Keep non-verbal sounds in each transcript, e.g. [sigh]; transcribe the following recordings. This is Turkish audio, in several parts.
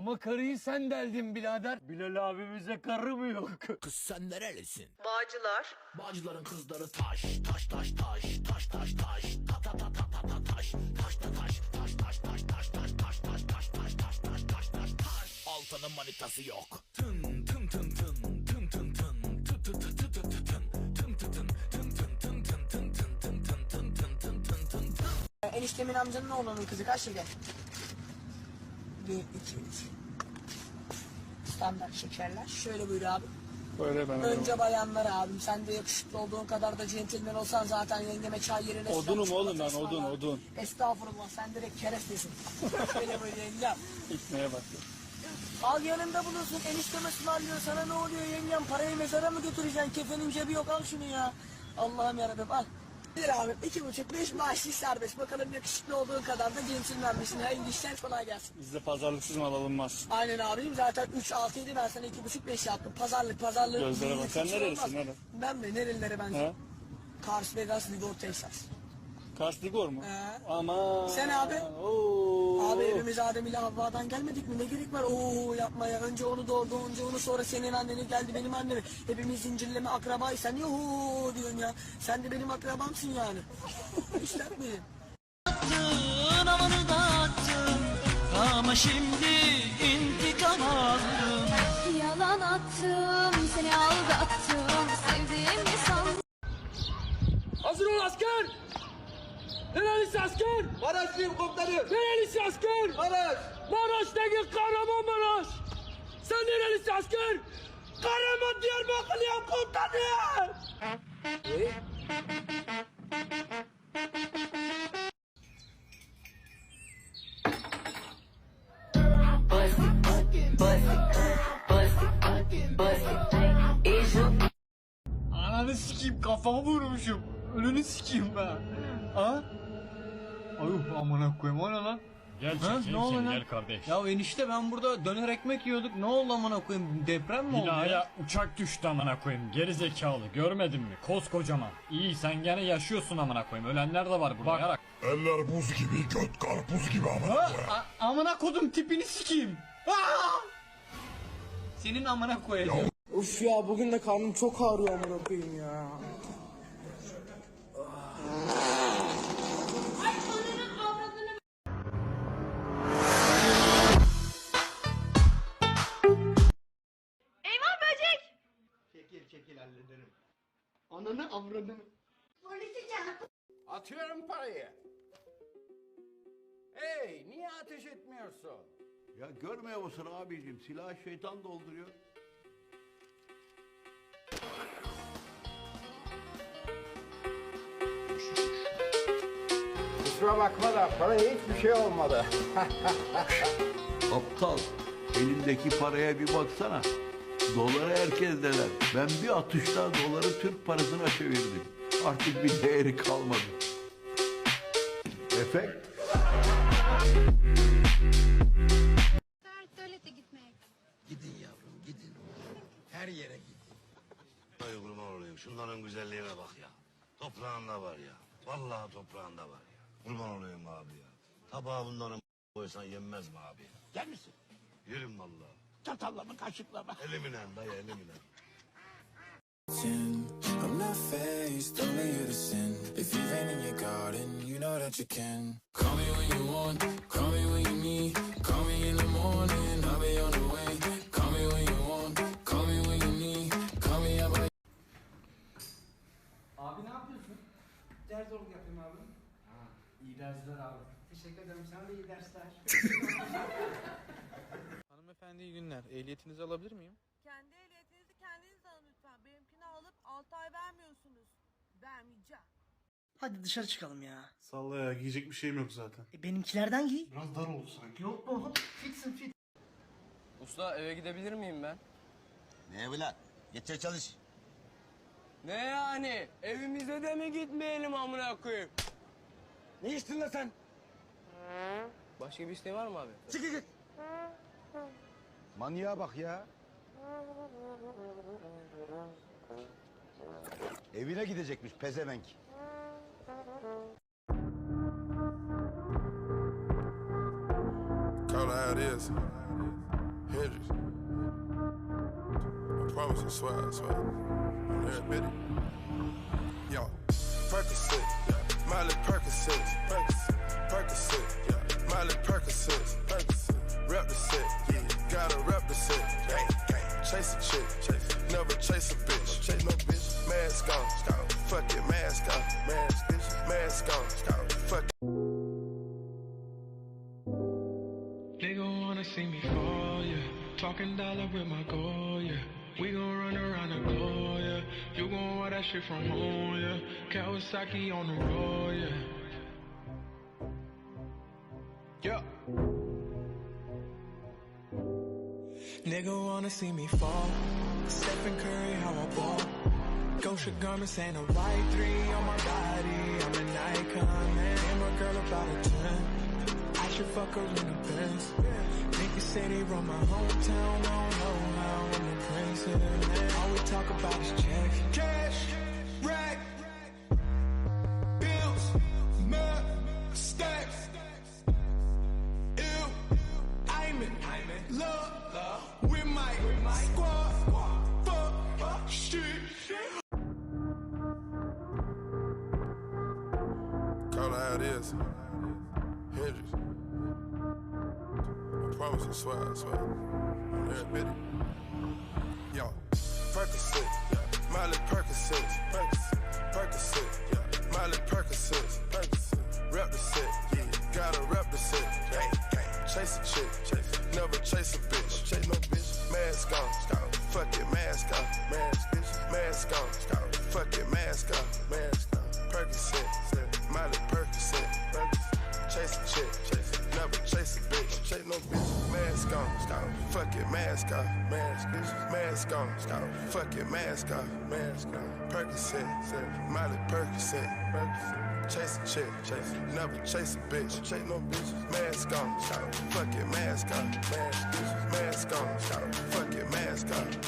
Ama karıyı sen deldin birader. Bilal abimize karı mı yok? Kız sen nerelisin? Bağcılar. Bağcıların kızları taş, taş taş taş, taş taş taş, ta ta ta ta ta ta taş, taş ta taş, taş taş taş taş taş taş taş taş taş taş taş taş taş taş. Altanın manitası yok. Tın tın tın tın, tın tın tın, tı tı tı tı tı tı tın, tın tı tın, tın tın tın tın tın tın tın tın tın tın tın tın tın tın. Eniştemin amcanın oğlunun kızı kaç şeker? Bir, iki, üç. Standart şekerler. Şöyle buyur abi. Öyle ben Önce bayanlar abim. Sen de yakışıklı olduğun kadar da centilmen olsan zaten yengeme çay yerine... Odunum oğlum ben, odun, odun. Estağfurullah sen direkt kerestesin. [laughs] Şöyle böyle yengem. İçmeye bak. Al yanında bulunsun eniştem ısmarlıyor sana ne oluyor yengem parayı mezara mı götüreceksin kefenin cebi yok al şunu ya. Allah'ım yarabbim al. Abi iki buçuk beş maaşlı serbest bakalım yakışıklı olduğun kadar da centilmen misin hayırlı işler kolay gelsin. Bizde pazarlıksız mal alınmaz. Aynen abim zaten 3 6 7 ben sana iki buçuk beş yaptım pazarlık pazarlık. Gözlere bak. Sen nerelisin, olmaz. nere? Ben mi nerelilere ben? He? Kars Vegas Ligor Texas. Kars Ligor mu? He. Ama. Sen abi? Oo. Abi evimiz Adem ile Havva'dan gelmedik mi? Ne gerek var ooo yapmaya? Önce onu doğurdu, önce onu sonra senin anneni geldi benim annemi. Hepimiz zincirleme akrabayız. Sen yuhuu diyorsun ya. Sen de benim akrabamsın yani. [laughs] İşletmeyeyim. attın amanı da attın Ama şimdi intikam aldım Yalan attım, seni aldattım, sevdiğimi sandım. Hazır ol asker! Nerelisi asker? Maraşlıyım komutanım. Nerelisi asker? Maraş. Maraş'taki Kahramanmaraş! Sen nerelisi asker? Kahraman Diyarbakırlıyım komutanım! Ananı sikeyim kafamı vurmuşum. Önünü sikeyim ben. Ha? Ayuh amına koyayım o ne lan? Gel Ha? çekeyim Ne seni lan? gel kardeş. Ya enişte ben burada döner ekmek yiyorduk. Ne oldu amına koyayım? Deprem mi oldu ya? Binaya uçak düştü amına koyayım. Geri zekalı görmedin mi? Koskocaman. İyi sen gene yaşıyorsun amına koyayım. Ölenler de var burada. Bak. Eller buz gibi, göt karpuz gibi ama. Ha? A- amına kodum tipini sikeyim. Aa! Senin amına koyacağım. Uf ya bugün de karnım çok ağrıyor amına koyayım ya. Avradını. Atıyorum parayı. Hey, niye ateş etmiyorsun? Ya görmüyor musun abicim? Silah şeytan dolduruyor. Kusura bakma da para hiçbir şey olmadı. [laughs] Aptal. Elindeki paraya bir baksana. Doları herkes deler. Ben bir atışta doları Türk parasına çevirdim. Artık bir değeri kalmadı. Efekt. Tuvalete gitmeye. Gidin yavrum gidin. Her yere gidin. Ay kurban olayım şunların güzelliğine bak ya. Toprağında var ya. Vallahi toprağında var ya. Kurban olayım abi ya. Tabağa bunların koysan yenmez mi abi? Gel misin? Yerim vallahi. Çatalla mı kaşıkla mı? Elimine dayı elimine. I'm not faced, only you to sin If you've rain in your garden, you know that you can Call me when you want, call me when you need Call me in the morning, I'll be on the way Call me when you want, call me when you need Call me by Abi ne yapıyorsun? Ders ol yapayım abi. İyi dersler abi. Teşekkür ederim. Sana da iyi dersler. [laughs] Hanımefendi iyi günler. Ehliyetinizi alabilir miyim? Kendi ehliyetinizi kendiniz alın lütfen. Benimkini alıp 6 ay vermiyorsunuz. Vermeyeceğim. Hadi dışarı çıkalım ya. Salla ya giyecek bir şeyim yok zaten. E, benimkilerden giy. Biraz dar oldu sanki. Yok mu oğlum? Fitsin fit. Usta eve gidebilir miyim ben? Ne evlat? Getir çalış. Ne yani? Evimize de mi gitmeyelim amına koyayım? Ne içtin lan sen? Başka bir isteğin var mı abi? Çık git. Manyağa bak ya. Evine gidecekmiş pezevenk. Call it how it is. Hendrix. I promise you, swear, I swear. On every bit. Yo, Percocet. Miley Percocet, Percocet, Talking dollar with my goal, yeah. We gon' run around the globe, yeah. You gon' want that shit from home, yeah. Kawasaki on the road, yeah. Yeah. Nigga wanna see me fall. Stephen Curry, how I ball. Gosha garments ain't a white three on my body. I'm an icon, man. And my girl about a 10. Should fuck her in the Benz. Niggas say they run my hometown. I don't know how I'm. All we talk about is check. Cash, rack, bills, mud, stacks. I'm in love with my squad. Call it how it is. Promise you, swear, I swear. Every bit. Yo, Percocet, yeah. Miley Percocet, Percocet, Percocet, yeah. Miley Percocet. Mask on, scout. Fuck it, mask on, mask. Mask on, scout. Fuck it, mask on, mask on. Percocet. Miley Percocet. Chase a chick, chase. Never chase a bitch, chase no bitch. Mask on, scout. Fuck it, mask on, mask. Mask on, scout. Fuck it, mask on,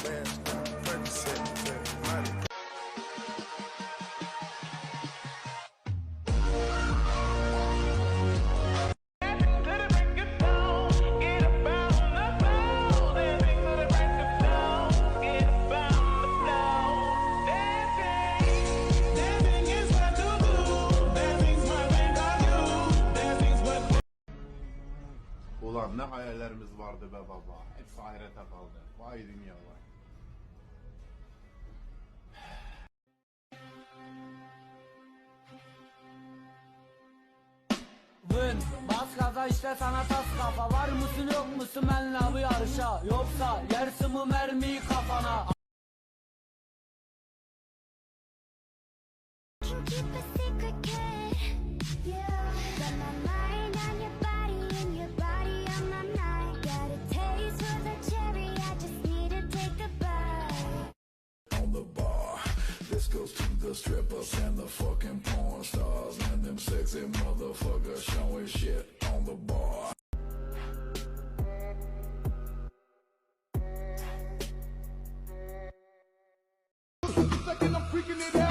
hayallerimiz vardı be baba. Hepsi ahirete kaldı. Vay dünya vay. Vın bas gaza işte sana tas kafa Var mısın yok musun benle bu yarışa Yoksa yersin mi mermiyi kafana kicking it